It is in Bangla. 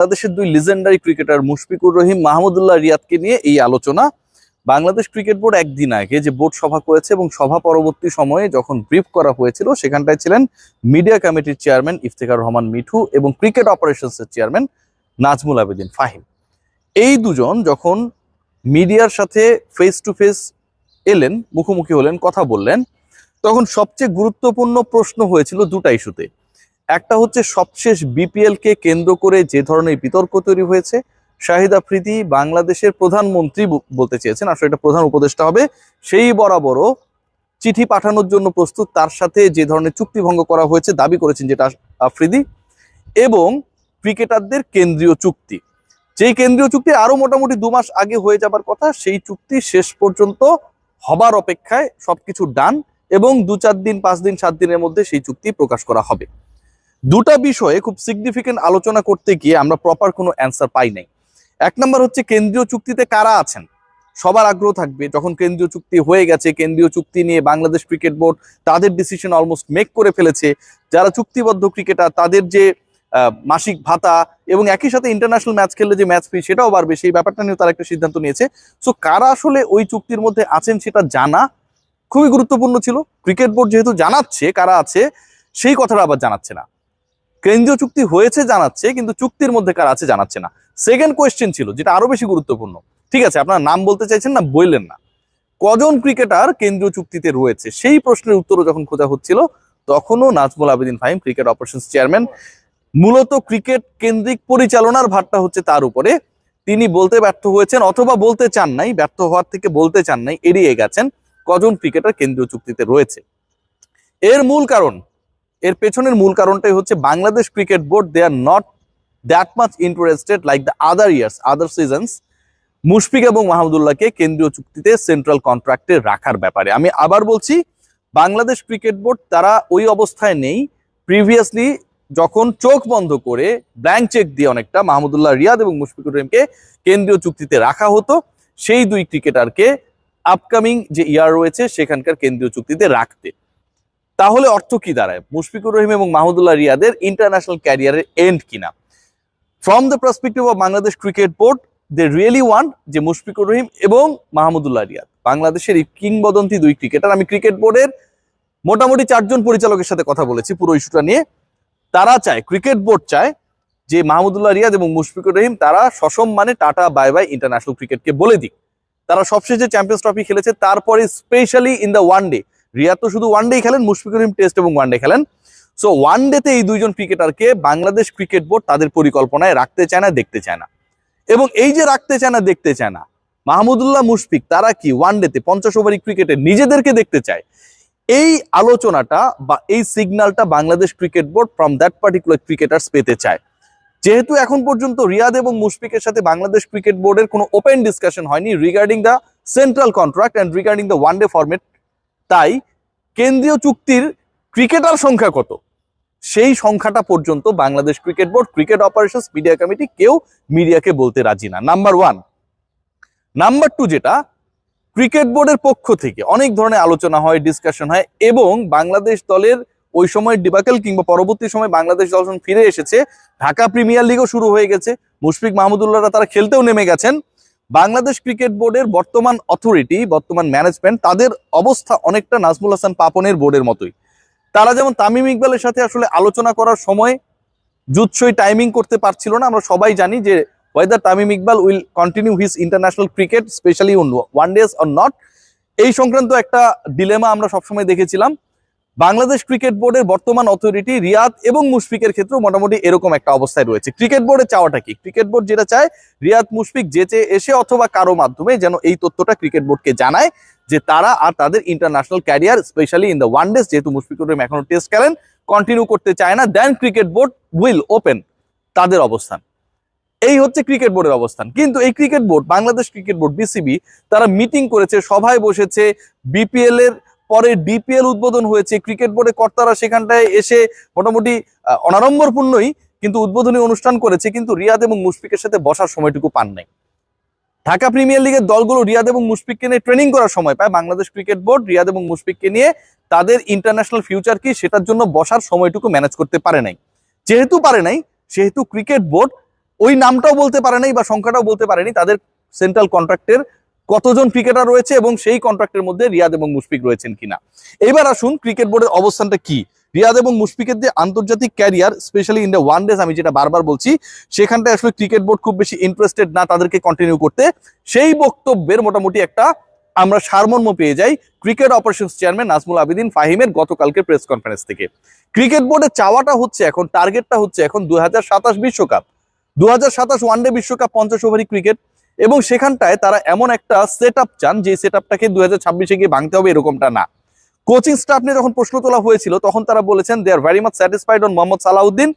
বাংলাদেশের দুই লিজেন্ডারি ক্রিকেটার মুশফিকুর রহিম, মাহমুদুল্লাহ রিয়াদকে নিয়ে এই আলোচনা। বাংলাদেশ ক্রিকেট বোর্ড একদিন আগে যে বোর্ড সভা করেছে এবং সভা পরবর্তী সময়ে যখন ব্রিফ করা হয়েছিল, সেখানটায় ছিলেন মিডিয়া কমিটির চেয়ারম্যান ইফতেখার রহমান মিঠু এবং ক্রিকেট অপারেশনসের চেয়ারম্যান নাজমুল আবেদিন ফাহিম। এই দুজন যখন মিডিয়ার সাথে ফেস টু ফেস এলেন, মুখোমুখি হলেন, কথা বললেন, তখন সবচেয়ে গুরুত্বপূর্ণ প্রশ্ন হয়েছিল দুটা ইস্যুতে একটা হচ্ছে সবশেষ বিপিএল কে কেন্দ্র করে যে ধরনের বিতর্ক তৈরি হয়েছে, শাহিদ আফ্রিদি বাংলাদেশের প্রধানমন্ত্রী বলতে চেয়েছেন, আসলে এটা প্রধান উপদেষ্টা হবে, সেই বরাবরও চিঠি পাঠানোর জন্য প্রস্তুত, তার সাথে যে ধরনের চুক্তি ভঙ্গ করা হয়েছে দাবি করেছেন যেটা আফ্রিদি এবং ক্রিকেটারদের কেন্দ্রীয় চুক্তি। যেই কেন্দ্রীয় চুক্তি আরও মোটামুটি দু মাস আগে হয়ে যাবার কথা, সেই চুক্তি শেষ পর্যন্ত হবার অপেক্ষায় সবকিছু ডান, এবং দু চার দিন, পাঁচ দিন, সাত দিনের মধ্যে সেই চুক্তি প্রকাশ করা হবে। দুটা বিষয়ে খুব সিগনিফিকেন্ট আলোচনা করতে গিয়ে আমরা প্রপার কোনো অ্যান্সার পাই নাই। এক নম্বর হচ্ছে কেন্দ্রীয় চুক্তিতে কারা আছেন? সবার আগ্রহ থাকবে, যখন কেন্দ্রীয় চুক্তি হয়ে গেছে, কেন্দ্রীয় চুক্তি নিয়ে বাংলাদেশ ক্রিকেট বোর্ড তাদের ডিসিশন অলমোস্ট মেক করে ফেলেছে। যারা চুক্তিবদ্ধ ক্রিকেটার তাদের যে মাসিক ভাতা এবং একই সাথে ইন্টারন্যাশনাল ম্যাচ খেললে যে ম্যাচ ফি সেটাও বাড়বে, সেই ব্যাপারটা নিয়েও তারা একটা সিদ্ধান্ত নিয়েছে। সো কারা আসলে ওই চুক্তির মধ্যে আছেন সেটা জানা খুবই গুরুত্বপূর্ণ ছিল। ক্রিকেট বোর্ড যেহেতু জানাচ্ছে কারা আছে, সেই কথাটা আবার জানাচ্ছে না। কেন্দ্রীয় চুক্তি হয়েছে জানাচ্ছে, কিন্তু চুক্তির মধ্যে কার আছে জানাচ্ছে না। সেকেন্ড কোয়েশ্চেন ছিল, যেটা আরও বেশি গুরুত্বপূর্ণ। ঠিক আছে, আপনার নাম বলতে চাইছেন না, বললেন না। কজন ক্রিকেটার কেন্দ্রীয় চুক্তিতে রয়েছে? সেই প্রশ্নের উত্তরও যখন খোঁজা হচ্ছিল, তখনও Nazmul Abedin Fahim cricket operation chairman মূলত ক্রিকেট কেন্দ্রিক পরিচালনার ভারটা হচ্ছে তার উপরে। তিনি বলতে ব্যর্থ হয়েছেন, অথবা বলতে চান নাই, ব্যর্থ হওয়ার থেকে বলতে চান নাই, এড়িয়ে গেছেন কজন ক্রিকেটার কেন্দ্রীয় চুক্তিতে রয়েছে। এর মূল কারণ এর পেছনের মূল কারণটাই হচ্ছে Bangladesh cricket board they are not that much interested like the other years other seasons Mushfiq এবং মাহমুদুল্লাহকে কেন্দ্রীয় চুক্তিতে সেন্ট্রাল কন্ট্রাক্টে রাখার ব্যাপারে। আমি আবার বলছি, বাংলাদেশ ক্রিকেট বোর্ড তারা ওই অবস্থায় নেই। প্রিভিয়াসলি যখন চোখ বন্ধ করে ব্ল্যাঙ্ক চেক দিয়ে অনেকটা মাহমুদুল্লাহ রিয়াদ এবং মুশফিকুর রহিমকে কেন্দ্রীয় চুক্তিতে রাখা হতো, সেই দুই ক্রিকেটারকে আপকামিং যে ইয়ার রয়েছে সেখানকার কেন্দ্রীয় চুক্তিতে রাখতে। তাহলে অর্থ কি দাঁড়ায়? মুশফিকুর রহিম এবং মাহমুদুল্লাহ রিয়াদের ইন্টারন্যাশনাল ক্যারিয়ারের এন্ড কিনা? From the perspective of Bangladesh cricket board they really want যে মুশফিকুর রহিম এবং মাহমুদুল্লাহ রিয়াদ। বাংলাদেশের এই কিংবদন্তি দুই ক্রিকেটার আমি ক্রিকেট বোর্ডের মোটামুটি চারজন পরিচালকের সাথে কথা বলেছি পুরো ইস্যুটা নিয়ে। তারা চায় ক্রিকেট বোর্ড চায় যে মাহমুদুল্লাহ রিয়াদ এবং মুশফিকুর রহিম তারা সসম্মানে টাটা বাই বাই ইন্টারন্যাশনাল ক্রিকেটকে বলে দিক। তারা সবশেষে চ্যাম্পিয়ন্স ট্রফি খেলেছে, তারপরে specially in the one day Riyad তো শুধু ওয়ান ডে খেলেন, মুশফিকুর রহিম টেস্ট এবং ওয়ান ডে খেলেন। সো ওয়ান ডেতে এই দুইজন ক্রিকেটারকে বাংলাদেশ ক্রিকেট বোর্ড তাদের পরিকল্পনায় রাখতে চায় না, দেখতে চায় না। এবং এই যে রাখতে চায় না, দেখতে চায় না, মাহমুদুল্লাহ মুশফিক, তারা কি ওয়ান ডেতে পঞ্চাশ ওভারি ক্রিকেটে নিজেদেরকে দেখতে চায়? এই আলোচনাটা বা এই সিগন্যালটা Bangladesh cricket board from that particular cricketers পেতে চায়। যেহেতু এখন পর্যন্ত রিয়াদ এবং মুশফিকের সাথে বাংলাদেশ ক্রিকেট বোর্ডের কোনো ওপেন ডিসকাশন হয়নি regarding the central contract and regarding the one day format তাই কেন্দ্রীয় চুক্তির ক্রিকেটার সংখ্যা কত? সেই সংখ্যাটা পর্যন্ত Bangladesh cricket board, cricket operations media committee কেউ মিডিয়াকে বলতে রাজি না। Number one. নাম্বার টু যেটা, ক্রিকেট বোর্ডের পক্ষ থেকে অনেক ধরনের আলোচনা হয়, ডিসকাশন হয় এবং বাংলাদেশ দলের ওই সময় ডিবাকেল কিংবা পরবর্তী সময় বাংলাদেশ দল ফিরে এসেছে, ঢাকা প্রিমিয়ার লিগও শুরু হয়ে গেছে। মুশফিক মাহমুদুল্লাহরা তারা খেলতেও নেমে গেছেন। বাংলাদেশ ক্রিকেট বোর্ডের বর্তমান অথরিটি বর্তমান ম্যানেজমেন্ট তাদের অবস্থা অনেকটা নাজমুল হাসান পাপনের বোর্ডের মতোই। তারা যেমন তামিম ইকবালের সাথে আসলে আলোচনা করার সময় জুৎসই টাইমিং করতে পারছিল না। আমরা সবাই জানি যে whether Tamim Iqbal will continue his international cricket specially one days or not এই সংক্রান্ত একটা ডিলেমা আমরা সবসময় দেখেছিলাম। বাংলাদেশ ক্রিকেট বোর্ডের বর্তমান অথরিটি রিয়াদ এবং মুশফিকের ক্ষেত্রেও মোটামুটি এরকম একটা অবস্থায় রয়েছে। ক্রিকেট বোর্ডের চাওয়াটা কি? ক্রিকেট বোর্ড যেটা চায়, রিয়াদ, মুশফিক যেচে এসে অথবা কারও মাধ্যমে যেন এই তথ্যটা ক্রিকেট বোর্ডকে জানায় যে তারা আর তাদের international career specially in the one days যেহেতু মুশফিকুর রহিম এখনও টেস্ট খেলেন কন্টিনিউ করতে চায় না then cricket board will open তাদের অবস্থান। এই হচ্ছে ক্রিকেট বোর্ডের অবস্থান। কিন্তু এই cricket board, Bangladesh cricket board BCB তারা মিটিং করেছে, সভায় বসেছে বিপিএল এর পরে ডিপিএল উদ্বোধন হয়েছে। ক্রিকেট বোর্ডের কর্তারা সেখানটায় এসে মোটামুটি আহ, অনাড়ম্বরপূর্ণই কিন্তু উদ্বোধনী অনুষ্ঠান করেছে। কিন্তু রিয়াদ এবং মুশফিকের সাথে বসার সময়টুকু পান নাই। ঢাকা প্রিমিয়ার লিগের দলগুলো রিয়াদ এবং মুশফিককে নিয়ে ট্রেনিং করার সময় পায়। বাংলাদেশ ক্রিকেট বোর্ড রিয়াদ এবং মুশফিককে নিয়ে তাদের ইন্টারন্যাশনাল ফিউচার কি সেটার জন্য বসার সময়টুকু ম্যানেজ করতে পারে নাই। যেহেতু পারে নাই সেহেতু ক্রিকেট বোর্ড ওই নামটাও বলতে পারে নাই বা সংখ্যাটাও বলতে পারেনি। তাদের সেন্ট্রাল কন্ট্রাক্টের কতজন ক্রিকেটার রয়েছে এবং সেই কন্ট্রাক্টের মধ্যে রিয়াদ এবং মুশফিক রয়েছেন কিনা? এবার আসুন ক্রিকেট বোর্ডের অবস্থানটা কি? রিয়াদ এবং মুশফিকের যে আন্তর্জাতিক career specially in the one days আমি যেটা বারবার বলছি, সেখানটায় আসলে ক্রিকেট বোর্ড খুব বেশি ইন্টারেস্টেড না তাদেরকে কন্টিনিউ করতে। সেই বক্তব্যের মোটামুটি একটা আমরা সারমর্ম পেয়ে যাই cricket operations chairman Nazmul Abedin ফাহিমের গতকালকে প্রেস কনফারেন্স থেকে। ক্রিকেট বোর্ডের চাওয়াটা হচ্ছে এখন টার্গেটটা হচ্ছে এখন দুই বিশ্বকাপ। দু হাজার সাতাশ ওয়ানডে বিশ্বকাপ পঞ্চাশ ওভারই ক্রিকেট এবং সেখানটায় তারা এমন একটা সেট চান যে সেট আপটাকে দু হাজার গিয়ে ভাঙতে হবে এরকমটা না। কোচিং স্টাফ নিয়ে যখন প্রশ্ন তোলা হয়েছিল, তখন তারা বলেছেন they are very much satisfied on Mohammad Salahuddin